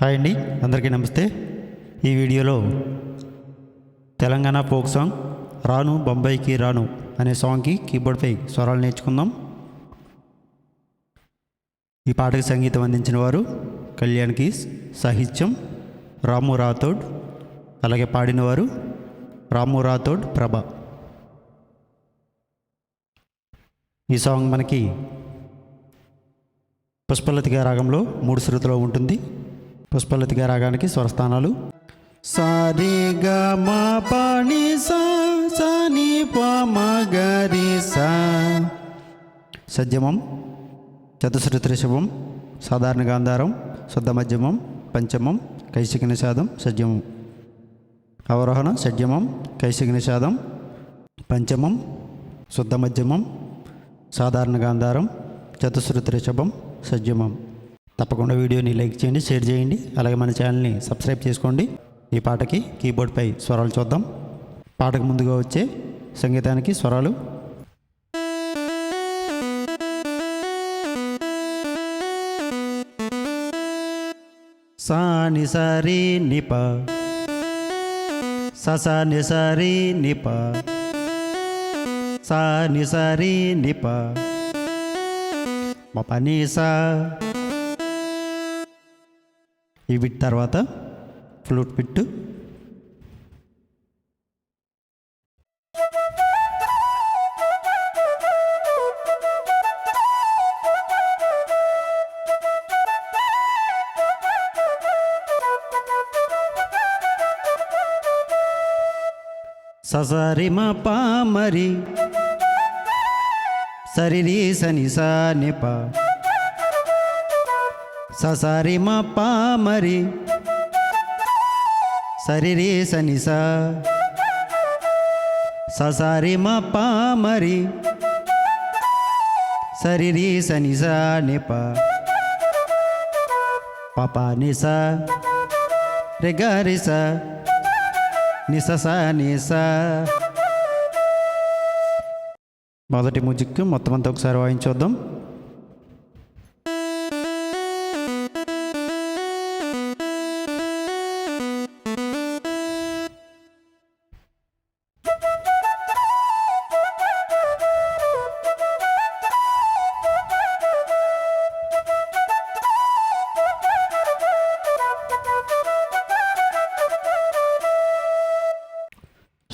Hi అండి అందరికీ నమస్తే. ఈ వీడియోలో తెలంగాణ ఫోక్ సాంగ్ రాను బొంబాయికి రాను అనే సాంగ్కి కీబోర్డ్పై స్వరాలు నేర్చుకుందాం. ఈ పాటకు సంగీతం అందించిన వారు కళ్యాణ్ కీస్ సాహిత్యం రాము రాథోడ్ అలాగే పాడినవారు రాము రాథోడ్ ప్రభ. ఈ సాంగ్ మనకి పుష్పలతిగా రాగంలో మూడు శృతిలో ఉంటుంది. పుష్పలతిగా రాగానికి స్వరస్థానాలు. సారి గ మ పని సా సని ప సా. సజ్జమం చతుశ్రుతి త్రిశవం సాధారణ గాంధారం శుద్ధ మధ్యమం పంచమం కైశిక నిషాదం సజ్జమం అవరోహణ సజ్జమం కైశిక నిషాదం పంచమం శుద్ధ మధ్యమం సాధారణ గాంధారం చతుశ్రుతి రిషభం సజ్జమం తప్పకుండా వీడియోని లైక్ చేయండి షేర్ చేయండి. అలాగే మన ఛానల్ని సబ్స్క్రైబ్ చేసుకోండి. ఈ పాటకి కీబోర్డ్పై స్వరాలు చూద్దాం. పాటకు ముందుగా వచ్చే సంగీతానికి స్వరాలు. సాని సరి నిప సస నిసరి నిప సా నిసరి నిప మా పని సా ఈ బిట్ తర్వాత ఫ్లూట్ బిట్టు ససరి మా పామరి సరిరి సని సా నిప. ససారి మా పామరి. సరిరి సని సా ససరి మా పామరి. సరిరి సని సా నిప. పపా నిసా. రెగారిసా నిసస నిస మొదటి మ్యూజిక్ మొత్తం అంతా ఒకసారి వాయించొద్దాం.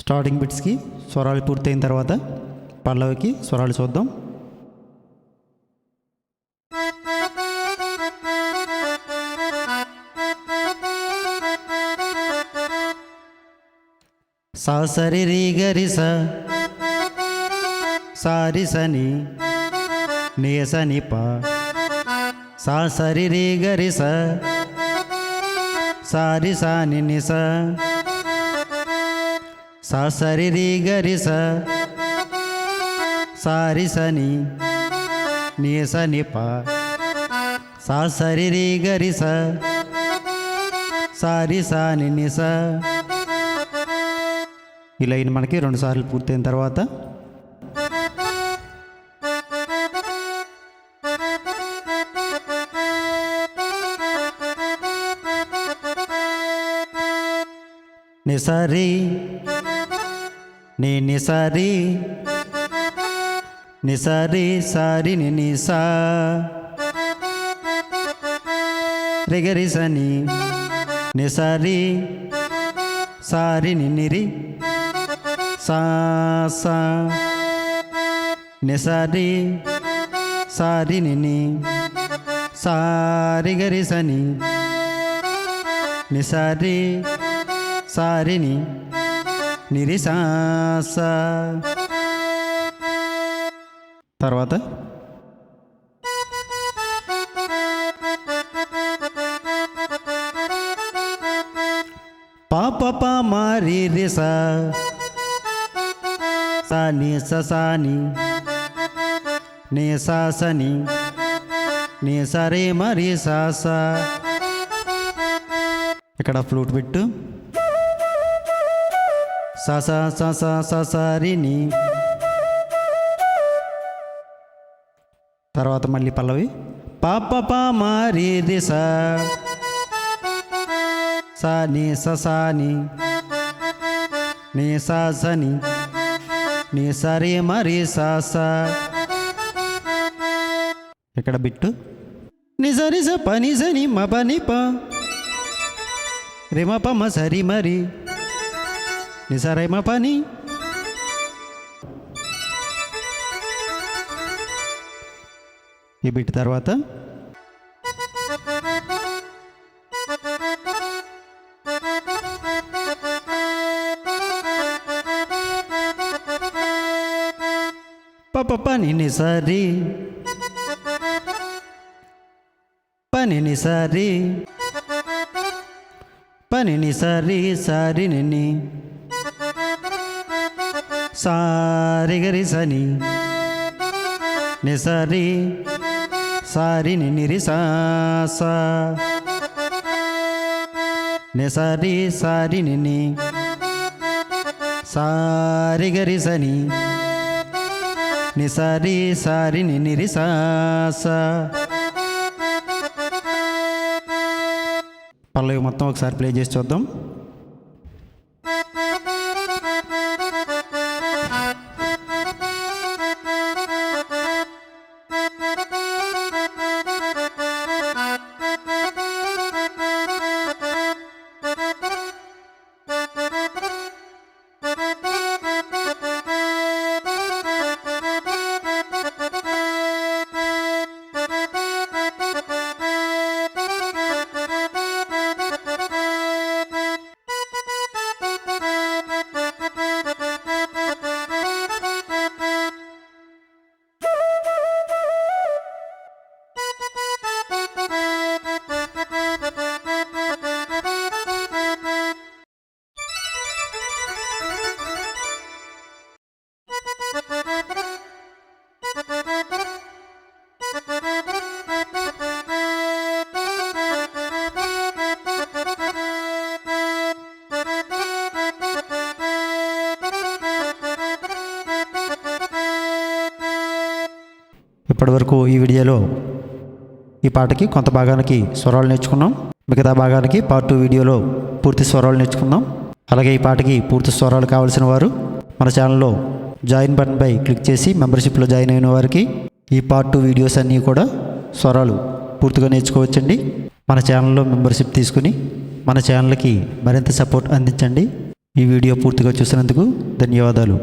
స్టార్టింగ్ బిట్స్కి స్వరాలు పూర్తయిన తర్వాత పల్లవికి స్వరాలు చూద్దాం. సా సరి రీ గరి స సారి సని నే సని ప సా సరి రీ గరి స సారి సాని ని సా సరి రి గరి సారి సని నీ సని ప సా సరి రి గరి స సారి సాని ని స ఈ లైన్ మనకి రెండు సార్లు పూర్తయిన తర్వాత నిసరి నీ నిసరి నిసరి సారి నిసా. రిగరి సని నిసరి సారి నిరి సా నిసరి సారి నిని ని సారి గరి సని నిసరి సారిని నిరిసాస తర్వాత? పాప పా మారి రిస. సాని ససాని నే. సాసని నే. సరే మరి సాస ఇక్కడ ఫ్లూట్ పెట్టు. సస సస ససరిని తర్వాత మళ్ళీ పల్లవి. పాప పా మారి రిస సా. నీ స సా నీ. నీ సా నీ. సరి మరి సా స. ఇక్కడ బిట్టు? నిజరి స పని సని మ పని ప. రిమ పమ సరి మరి నిసరైమ పని ఈ బిట్ తర్వాత పప పని నిసరి పని నిసరి పని నిసరి సారి నిని సారిగరి సని నిసరి సారి నిరి సా నిసరి సారి నిని సారి గరి సని నిసరి సారి నిరి సా పల్లవి మొత్తం ఒకసారి ప్లే చేసి చూద్దాం. ఇప్పటివరకు ఈ వీడియోలో ఈ పాటకి కొంత భాగానికి స్వరాలు నేర్చుకున్నాం. మిగతా భాగానికి పార్ట్ టూ వీడియోలో పూర్తి స్వరాలు నేర్చుకుందాం అలాగే ఈ పాటకి పూర్తి స్వరాలు కావాల్సిన వారు మన ఛానల్లో జాయిన్ బటన్పై క్లిక్ చేసి మెంబర్షిప్లో జాయిన్ అయిన వారికి ఈ పార్ట్ టూ వీడియోస్ అన్నీ కూడా స్వరాలు పూర్తిగా నేర్చుకోవచ్చండి. మన ఛానల్లో మెంబర్షిప్ తీసుకుని మన ఛానల్కి మరింత సపోర్ట్ అందించండి. ఈ వీడియో పూర్తిగా చూసినందుకు ధన్యవాదాలు.